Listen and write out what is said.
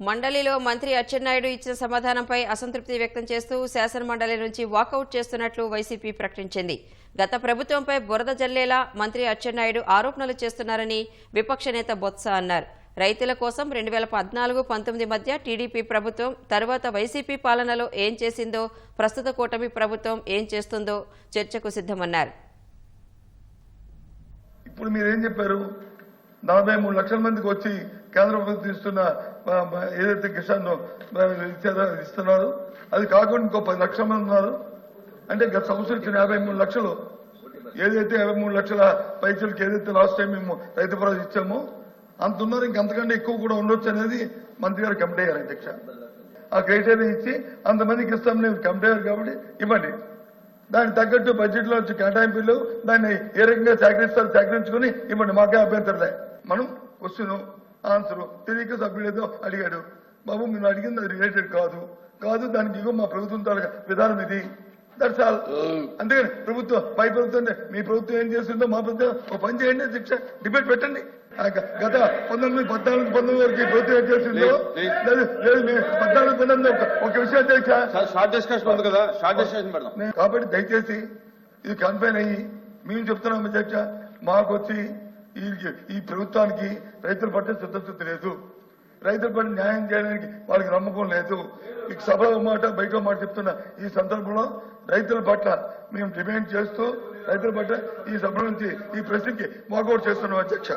మండలిలో మంత్రి అచ్చెన్నాయుడు ఇచ్చిన సమాధానంపై అసంతృప్తి వ్యక్తం చేస్తూ శాసన మండలి నుంచి వాకౌట్ చేస్తున్నట్లు వైసీపీ ప్రకటించింది. గత ప్రభుత్వంపై బురద జల్లేలా మంత్రి అచ్చెన్నాయుడు ఆరోపణలు చేస్తున్నారని విపక్ష నేత బొత్స అన్నారు. రైతుల కోసం రెండు వేల పద్నాలుగు పంతొమ్మిది మధ్య టీడీపీ ప్రభుత్వం తరువాత వైసీపీ పాలనలో ఏం చేసిందో ప్రస్తుత కూటమి ప్రభుత్వం ఏం చేస్తుందో చర్చకు సిద్ధమన్నారు. ఇప్పుడు మీరేం చెప్పారు? నలభై మూడు లక్షల మందికి వచ్చి కేంద్ర ప్రభుత్వం ఇస్తున్న ఏదైతే కిసాన్ ఇచ్చారో ఇస్తున్నారు? అది కాకుండా ఇంకో పది లక్షల మంది ఉన్నారు. అంటే గత సంవత్సరం ఇచ్చిన యాభై మూడు లక్షలు. ఏదైతే యాభై మూడు లక్షల పైసలకి ఏదైతే లాస్ట్ టైం మేము రైతు భరోసా ఇచ్చామో అంత ఉన్నారు ఇంకంతకంటే ఎక్కువ కూడా ఉండొచ్చు అనేది మంత్రి గారు కమిటీ అయ్యారు అధ్యక్ష. ఆ క్రైటీరియా ఇచ్చి అంతమందికి ఇస్తాం నేను కమిటీ అయ్యారు కాబట్టి ఇవ్వండి. దానికి తగ్గట్టు బడ్జెట్లో వచ్చి కేటాయింపులు దాన్ని ఏ రకంగా సేకరిస్తారు సేకరించుకుని ఇవ్వండి. మాకే అభ్యంతరలే మనం క్వశ్చన్ ఆన్సర్ తెలియక సభ్యులు ఏదో అడిగాడు. బాబు మీరు అడిగింది అది రిలేటెడ్ కాదు. కాదు దానికి ఇగో మా ప్రభుత్వం తాలూకా విధానం ఇది. దట్స్ ఆల్ అంతేగాని ప్రభుత్వం పై ప్రభుత్వం అంటే మీ ప్రభుత్వం ఏం చేస్తుందో మా ప్రభుత్వం ఒక పని చేయండి శిక్ష డిబేట్ పెట్టండి. గత పంతొమ్మిది పద్నాలుగు పంతొమ్మిది వరకు ఈ ప్రభుత్వం ఏం మీ పద్నాలుగు పంతొమ్మిది ఒక- విషయం నేను కాబట్టి దయచేసి ఇది కన్ఫైన్ అయ్యి మేము చెప్తున్నాం అధ్యక్ష మాకు వచ్చి ఈ ఈ ప్రభుత్వానికి రైతుల పట్ల చిత్తశుద్ధి లేదు. రైతుల పట్ల న్యాయం చేయడానికి వాళ్ళకి నమ్మకం లేదు. మీకు సభలో మాట బయట మాట చెప్తున్నా ఈ సందర్భంలో రైతుల పట్ల మేము డిమాండ్ చేస్తూ రైతుల పట్ల ఈ సభ నుంచి ఈ ప్రశ్నకి వాకౌట్ చేస్తున్నాం అధ్యక్ష.